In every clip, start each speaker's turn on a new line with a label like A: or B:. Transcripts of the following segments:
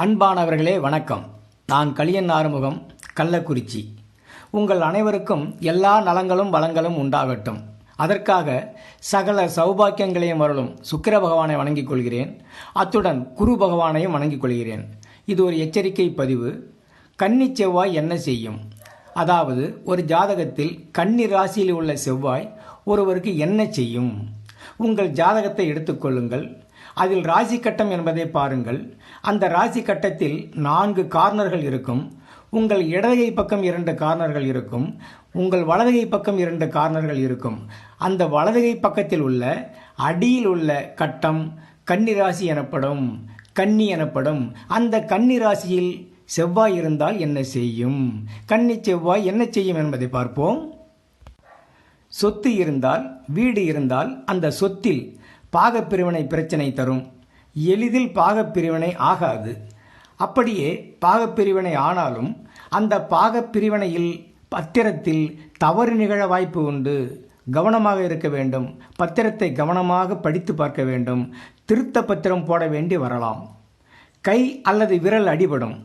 A: அன்பானவர்களே வணக்கம். நான் கலியன் ஆறுமுகம் கள்ளக்குறிச்சி. உங்கள் அனைவருக்கும் எல்லா நலங்களும் வளங்களும் உண்டாகட்டும். அதற்காக சகல சௌபாக்கியங்களையும் அருளும் சுக்கிர பகவானை வணங்கிக் கொள்கிறேன். அத்துடன் குரு பகவானையும் வணங்கிக் கொள்கிறேன். இது ஒரு எச்சரிக்கை பதிவு. கன்னி செவ்வாய் என்ன செய்யும்? அதாவது ஒரு ஜாதகத்தில் கன்னி ராசியில் உள்ள செவ்வாய் ஒருவருக்கு என்ன செய்யும்? உங்கள் ஜாதகத்தை எடுத்துக்கொள்ளுங்கள். அதில் ராசி கட்டம் என்பதை பாருங்கள். அந்த ராசி கட்டத்தில் நான்கு கார்னர்கள் இருக்கும். உங்கள் இடதுகை பக்கம் இரண்டு கார்னர்கள் இருக்கும். உங்கள் வலதுகை பக்கம் இரண்டு கார்னர்கள் இருக்கும். அந்த வலதுகை பக்கத்தில் உள்ள அடியில் உள்ள கட்டம் கன்னி ராசி எனப்படும் கன்னி எனப்படும். அந்த கன்னி ராசியில் செவ்வாய் இருந்தால் என்ன செய்யும்? கன்னி செவ்வாய் என்ன செய்யும் என்பதை பார்ப்போம். சொத்து இருந்தால் வீடு இருந்தால் அந்த சொத்தில் பாகப்பிரிவினை பிரச்சனை தரும். எளிதில் பாகப்பிரிவினை ஆகாது. அப்படியே பாகப்பிரிவினை ஆனாலும் அந்த பாகப்பிரிவினையில் பத்திரத்தில் தவறு நிகழ வாய்ப்பு உண்டு. கவனமாக இருக்க வேண்டும். பத்திரத்தை கவனமாக படித்து பார்க்க வேண்டும். திருத்த பத்திரம் போட வேண்டி வரலாம். கை அல்லது விரல் அடிபடும்.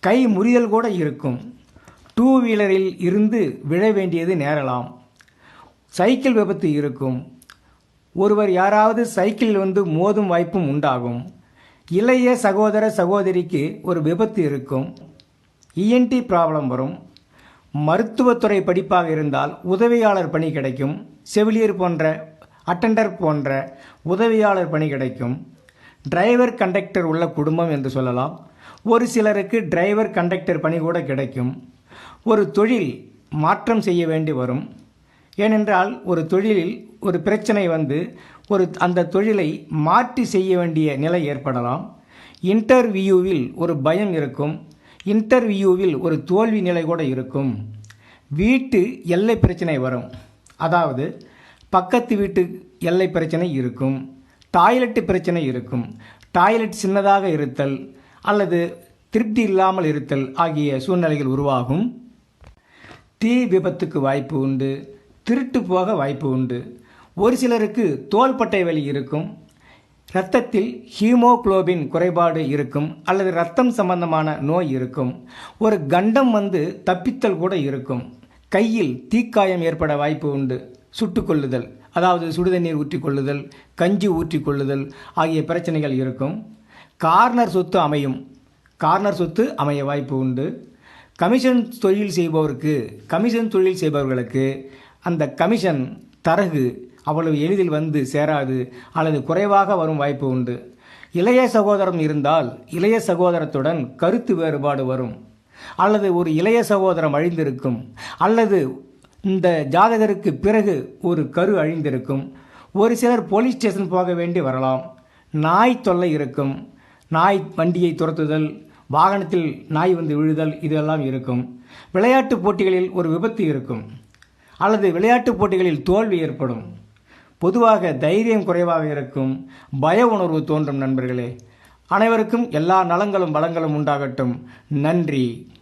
A: கை முறிதல் கூட இருக்கும். டூ வீலரில் இருந்து விழ வேண்டியது நேரலாம். சைக்கிள் விபத்து இருக்கும். ஒருவர் யாராவது சைக்கிளில் வந்து மோதும் வாய்ப்பும் உண்டாகும். இளைய சகோதர சகோதரிக்கு ஒரு விபத்து இருக்கும். இஎன்டி ப்ராப்ளம் வரும். மருத்துவத்துறை படிப்பாக இருந்தால் உதவியாளர் பணி கிடைக்கும். செவிலியர் போன்ற அட்டெண்டர் போன்ற உதவியாளர் பணி கிடைக்கும். டிரைவர் கண்டக்டர் உள்ள குடும்பம் என்று சொல்லலாம். ஒரு சிலருக்கு டிரைவர் கண்டக்டர் பணி கூட கிடைக்கும். ஒரு தொழில் மாற்றம் செய்ய வேண்டி வரும். ஏனென்றால் ஒரு தொழிலில் ஒரு பிரச்சனை வந்து ஒரு அந்த தொழிலை மாற்றி செய்ய வேண்டிய நிலை ஏற்படலாம். இன்டர்வியூவில் ஒரு பயம் இருக்கும். இன்டர்வியூவில் ஒரு தோல்வி நிலை கூட இருக்கும். வீட்டு எல்லை பிரச்சனை வரும். அதாவது பக்கத்து வீட்டு எல்லை பிரச்சனை இருக்கும். டாய்லெட்டு பிரச்சனை இருக்கும். டாய்லெட் சின்னதாக இருத்தல் அல்லது திருப்தி இல்லாமல் இருத்தல் ஆகிய சூழ்நிலைகள் உருவாகும். தீ விபத்துக்கு வாய்ப்பு உண்டு. திருட்டு போக வாய்ப்பு உண்டு. ஒரு சிலருக்கு தோள்பட்டை வலி இருக்கும். இரத்தத்தில் ஹீமோகுளோபின் குறைபாடு இருக்கும் அல்லது இரத்தம் சம்பந்தமான நோய் இருக்கும். ஒரு கண்டம் வந்து தப்பித்தல் கூட இருக்கும். கையில் தீக்காயம் ஏற்பட வாய்ப்பு உண்டு. சுட்டுக்கொள்ளுதல் அதாவது சுடுதண்ணீர் ஊற்றிக்கொள்ளுதல் கஞ்சி ஊற்றிக்கொள்ளுதல் ஆகிய பிரச்சனைகள் இருக்கும். கார்னர் சொத்து அமையும். கார்னர் சொத்து அமைய வாய்ப்பு உண்டு. கமிஷன் தொழில் செய்பவருக்கு கமிஷன் தொழில் செய்பவர்களுக்கு அந்த கமிஷன் தரகு அவ்வளவு எளிதில் வந்து சேராது அல்லது குறைவாக வரும் வாய்ப்பு உண்டு. இளைய சகோதரம் இருந்தால் இளைய சகோதரத்துடன் கருத்து வேறுபாடு வரும். அல்லது ஒரு இளைய சகோதரம் அழிந்திருக்கும். அல்லது இந்த ஜாதகருக்கு பிறகு ஒரு கரு அழிந்திருக்கும். ஒரு சிலர் போலீஸ் ஸ்டேஷன் போக வேண்டி வரலாம். நாய் தொல்லை இருக்கும். நாய் வண்டியை துரத்துதல் வாகனத்தில் நாய் வந்து விழுதல் இதெல்லாம் இருக்கும். விளையாட்டு போட்டிகளில் ஒரு விபத்து இருக்கும். அல்லது விளையாட்டுப் போட்டிகளில் தோல்வி ஏற்படும். பொதுவாக தைரியம் குறைவாக இருக்கும். பய உணர்வு தோன்றும் நண்பர்களே. அனைவருக்கும் எல்லா நலங்களும் வளங்களும் உண்டாகட்டும். நன்றி.